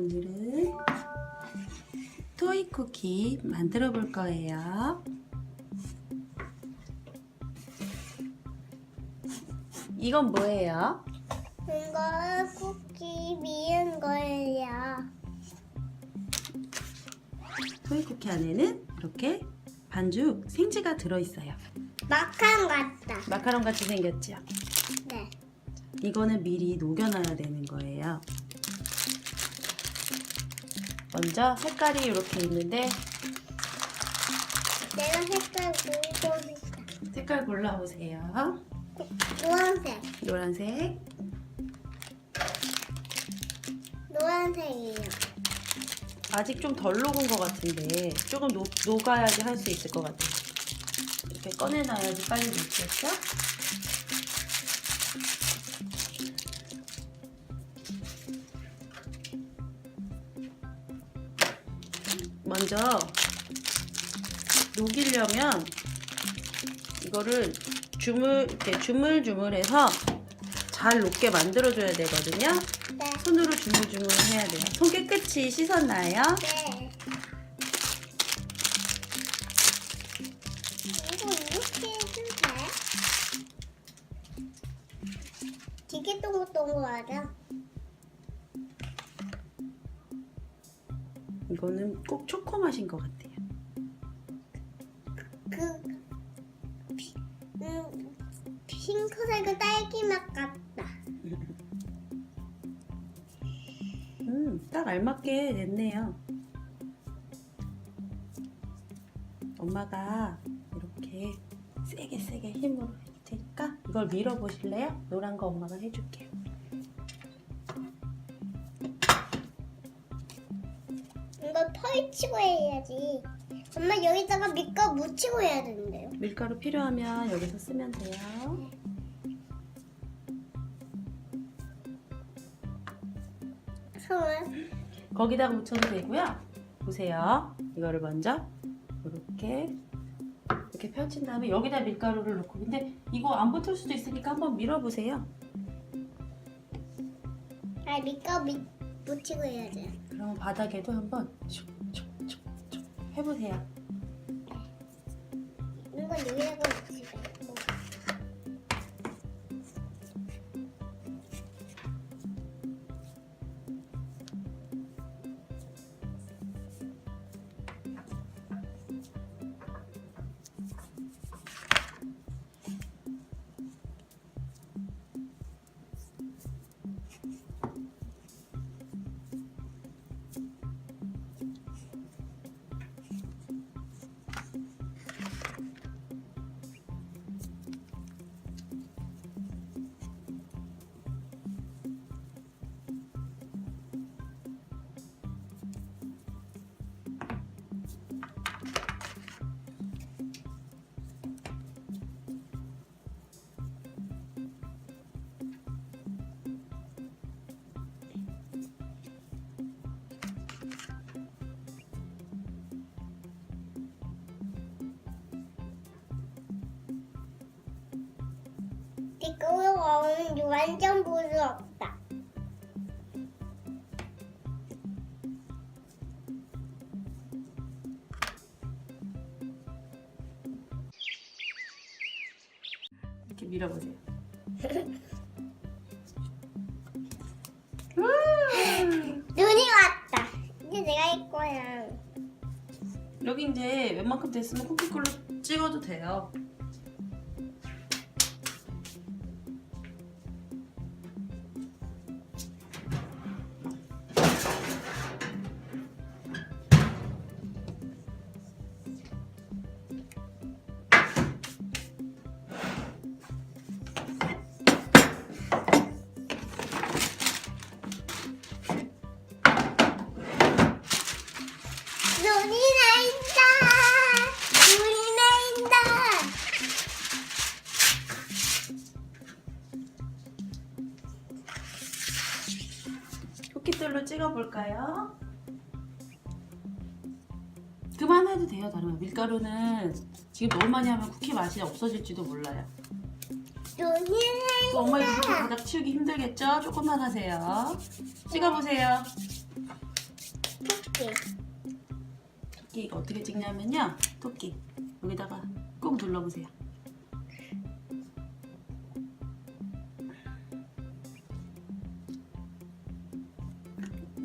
오늘은 토이 쿠키 만들어 볼 거예요. 이건 뭐예요? 이거 쿠키 미은 거예요. 토이 쿠키 안에는 이렇게 반죽 생지가 들어 있어요. 마카롱 같다. 마카롱 같이 생겼죠? 네. 이거는 미리 녹여놔야 되는 거예요. 먼저 색깔이 이렇게 있는데 내가 색깔 고르고 있다. 색깔 골라보세요. 노란색. 노란색, 노란색이에요. 아직 좀 덜 녹은 것 같은데 조금 녹, 녹아야지 할 수 있을 것 같아요. 이렇게 꺼내놔야지 빨리 녹겠죠? 먼저 녹이려면 이거를 주물 이렇게 주물주물해서 잘 녹게 만들어줘야 되거든요. 네. 손으로 주물주물 해야 돼요. 손 깨끗이 씻었나요? 네. 이거는 꼭 초코 맛인 것 같아요. 그 피, 음, 핑크색은 딸기 맛 같다. 음, 딱 알맞게 됐네요. 엄마가 이렇게 세게 세게 힘으로 해줄 테니까 이걸 밀어 보실래요? 노란 거 엄마가 해줄게요. 펼치고 해야지. 엄마 여기다가 밑가 묻히고 해야 되는데요. 밀가루 필요하면 여기서 쓰면 돼요. 손을 거기다가 묻혀도 되고요. 보세요. 이거를 먼저 이렇게 이렇게 펼친 다음에 여기다 밀가루를 넣고 근데 이거 안 붙을 수도 있으니까 한번 밀어보세요. 아 밑가 밑 묻히고 해야지. 그럼 바닥에도 한번 촉촉촉촉 해보세요. 이건 여기다가 거는 완전 부드럽다. 이렇게 밀어보세요. 눈이 왔다. 이제 내가 할 거야. 여기 이제 웬만큼 됐으면 쿠키콜로 찍어도 돼요. 볼까요? 그만해도 돼요, 다름아. 밀가루는 지금 너무 많이 하면 쿠키 맛이 없어질지도 몰라요. 또 엄마 이렇게 나인다. 바닥 치우기 힘들겠죠? 조금만 하세요. 찍어보세요. 토끼. 토끼 이거 어떻게 찍냐면요. 토끼 여기다가 꾹 눌러보세요.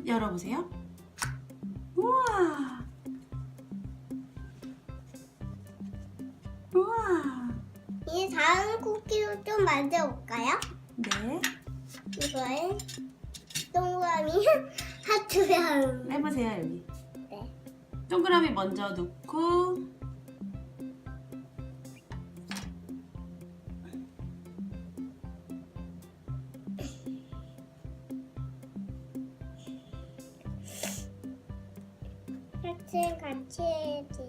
열어보세요. 우와. 우와. 이 다음 쿠키도 좀 만들어볼까요? 네. 이거는 동그라미 하트랑 해보세요 여기. 네. 동그라미 먼저 넣고 하트 같이 해야지.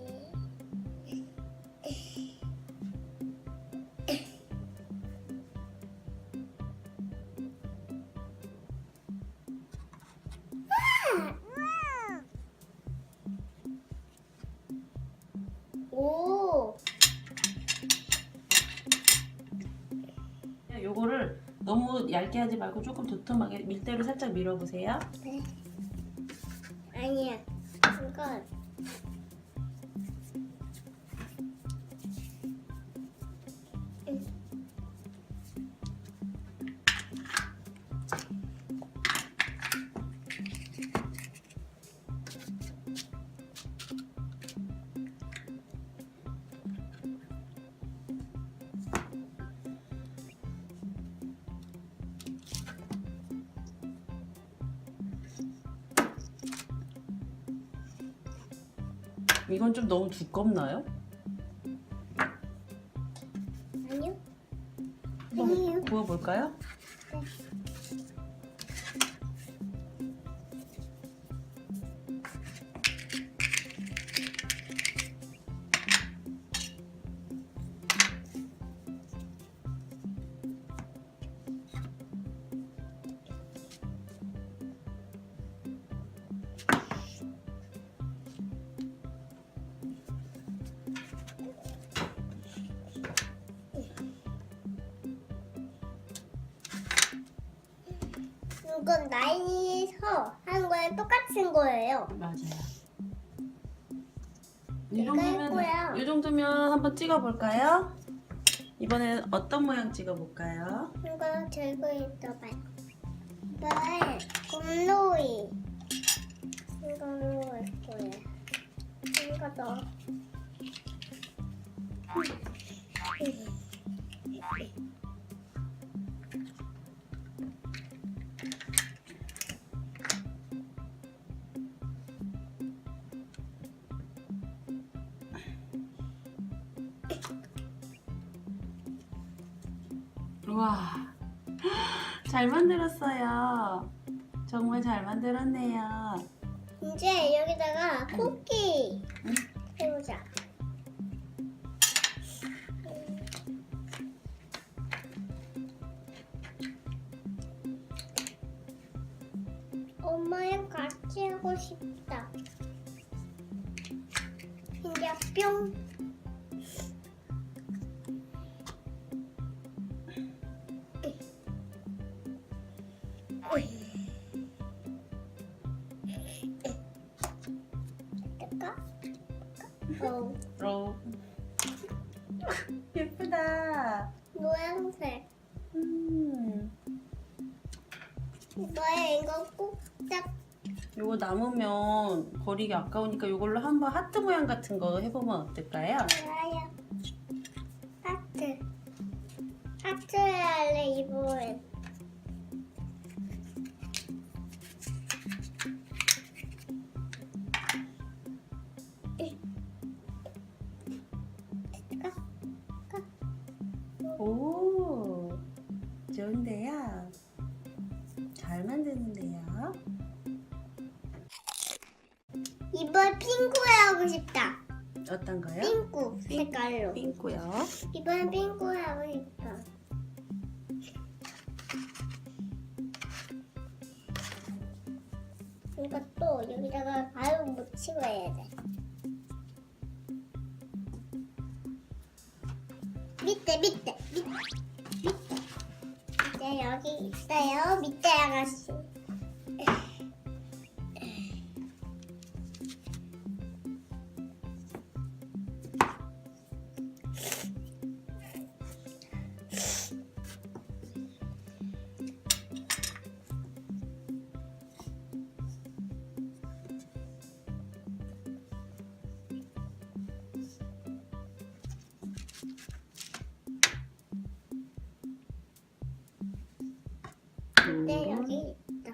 오, 요거를 너무 얇게 하지 말고 조금 도톰하게 밀대로 살짝 밀어보세요. 네. 아니야. 이건 이건 좀 너무 두껍나요? 아니요. 한번 아니에요. 구워볼까요? 이건 나이에서 한 거에 똑같은 거예요. 맞아요. 이 내가 할 거야. 정도면 이 정도면 한번 찍어볼까요? 이번엔 어떤 모양 찍어볼까요? 이거 들고 있어봐요. 이거는 곰놀이. 이걸로 할 거예요. 이거 넣어. 우 잘 만들었어요. 정말 잘 만들었네요. 이제 여기다가 쿠키 응. 어, 로. 예쁘다. 노란색. 음, 너의 이거 꼭딱 요거 남으면 버리기 아까우니까 요걸로 한번 하트 모양 같은 거 해보면 어떨까요? 좋아요. 하트. 하트 할래 이번엔. 싶다. 어떤 거요? 핑크 색깔로. 핑크요. 이번 핑크에 하고 싶다. 이것도 여기다가 바로 묻히고 해야 돼. 밑에 밑에 밑에 밑에 이제 여기 있어요 밑에 아가씨 네 여기 있다.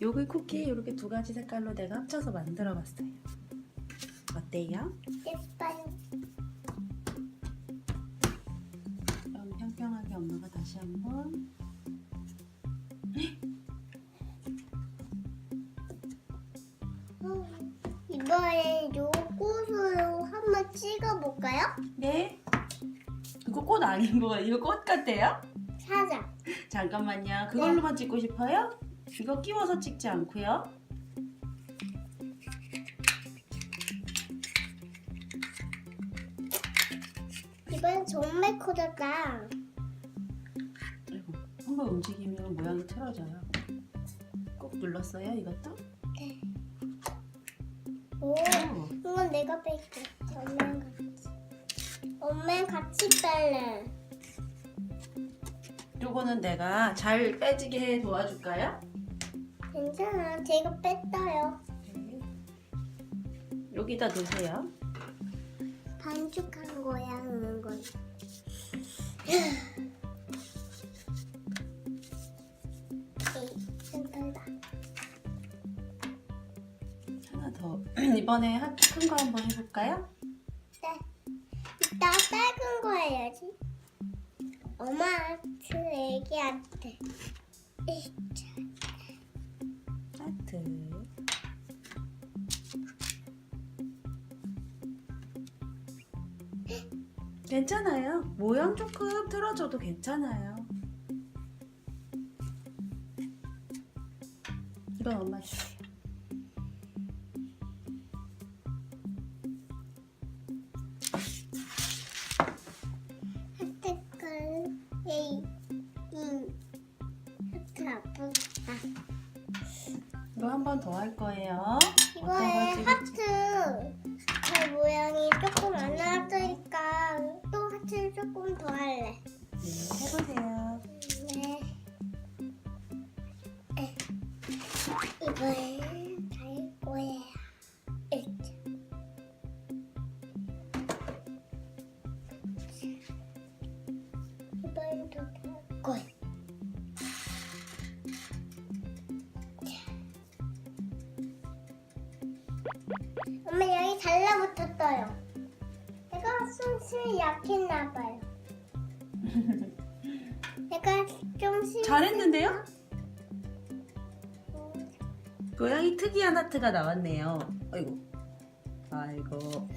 요기 쿠키 이렇게 두 가지 색깔로 내가 합쳐서 만들어 봤어요. 어때요? 예뻐요. 그럼 평평하게 엄마가 다시 한번 음, 이번엔 요것으로 한번 찍어볼까요? 네. 이거 꽃 아닌 거 이거 꽃 같아요? 사자. 잠깐만요. 그걸로만 찍고 싶어요? 이거 끼워서 찍지 않고요. 이번엔 정말 커졌다. 아이고, 한번 움직이면 모양이 틀어져요. 꼭 눌렀어요, 이것도? 네. 오, 오, 이건 내가 뺄게. 엄마랑 같이. 엄마랑 같이 뺄래. 요거는 내가 잘 빼지게 해 도와줄까요? 괜찮아. 제가 뺐어요. 네. 여기다 놓으세요. 반죽한 거야, 그런 건. 힘들다. 하나 더. 이번에 큰거 한번 해볼까요? 엄마한테, 애기한테. 하트. 괜찮아요. 모양 조금 틀어줘도 괜찮아요. 이건 엄마 주세요. 이거에. 하트 잘 모양이 조금 안 나왔으니까 또 하트를 조금 더 할래. 네, 해보세요. 네. 에. 이번엔 엄마 여기 달라붙었어요. 내가 손이 약했나 봐요. 내가 좀 심... 잘했는데요? 고양이 특이한 하트가 나왔네요. 아이고. 아이고.